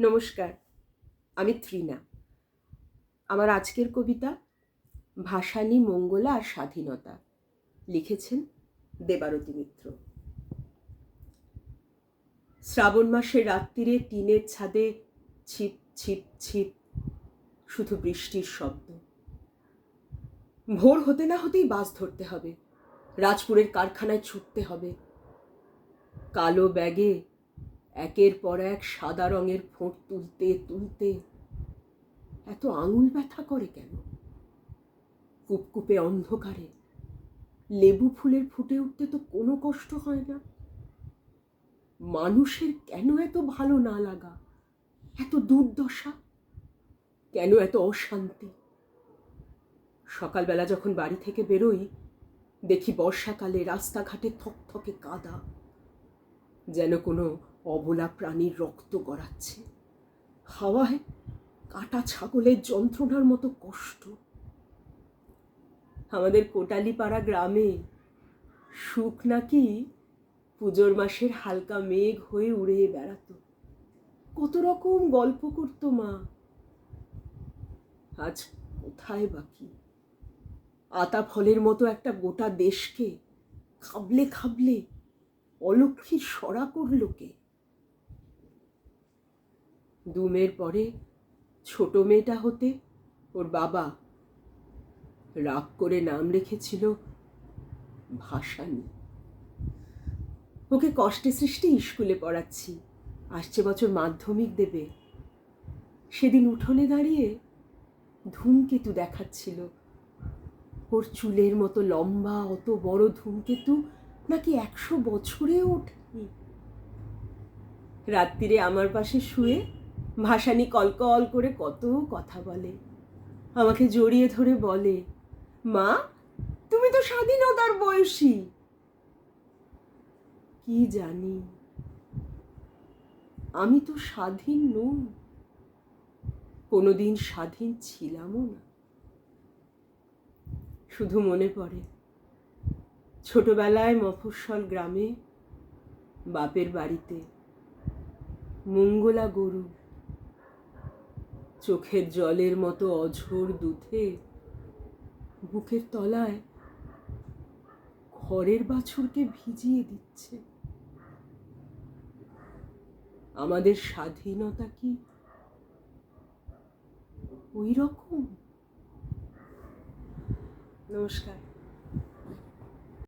নমস্কার, আমি ত্রিনা। আমার আজকের কবিতা ভাসানী, মঙ্গলা আর স্বাধীনতা। লিখেছেন দেবারতী মিত্র। শ্রাবণ মাসের রাত্রিরে টিনের ছাদে ছিপ ছিপ ছিপ, শুধু বৃষ্টির শব্দ। ভোর হতে না হতেই বাস ধরতে হবে। রাজপুরের কারখানায় ছুটতে হবে। কালো ব্যাগে একের পর এক সাদা রঙের ফোঁট তুলতে তুলতে। এত আঙুল ব্যথা করে কেন? কুপকুপে অন্ধকারে। লেবু ফুলের ফুটে উঠতে তো কোনো কষ্ট হয় না। মানুষের কেন এত ভালো না লাগা? এত দুর্দশা? কেন এত অশান্তি? সকালবেলা যখন বাড়ি থেকে বেরোই, দেখি বর্ষাকালে রাস্তাঘাটে থকথকে কাদা। যেন কোনো অবলা প্রাণীর রক্ত গড়াচ্ছে। হাওয়ায় কাটা ছাগলের যন্ত্রণার মতো কষ্ট। আমাদের কোটালিপাড়া গ্রামে সুখ নাকি পুজোর মাসের হালকা মেঘ হয়ে উড়ে বেড়াতো। কত রকম গল্প করতো মা। আজ কোথায় বাকি আতা ফলের মতো একটা গোটা দেশকে খাবলে খাবলে অলক্ষীর সরা করল কে? দুমের পরে ছোট মেয়েটা হতে ওর বাবা রাগ করে নাম রেখেছিল ভাসানি। ওকে কষ্টে সৃষ্টি স্কুলে পড়াচ্ছি, আসছে বছর মাধ্যমিক দেবে। সেদিন উঠোনে দাঁড়িয়ে ধূমকেতু দেখাচ্ছিল। ওর চুলের মতো লম্বা, অত বড় ধূমকেতু নাকি একশো বছরে ওঠেনি। রাত্রিরে আমার পাশে শুয়ে ভাসানি কলকল করে কত কথা বলে। আমাকে জড়িয়ে ধরে বলে, মা, তুমি তো স্বাধীনতার বয়সী। কি জানি? আমি তো স্বাধীন নই। কোনোদিন স্বাধীন ছিলামও না। শুধু মনে পড়ে, ছোটবেলায় মফস্বল গ্রামে বাপের বাড়িতে মঙ্গলা গরু চোখের জলের মতো অঝোর দুধে বুকের তলায় ঘরের বাছুরকে ভিজিয়ে দিচ্ছে। আমাদের স্বাধীনতা কি ওই রকম নমস্কার।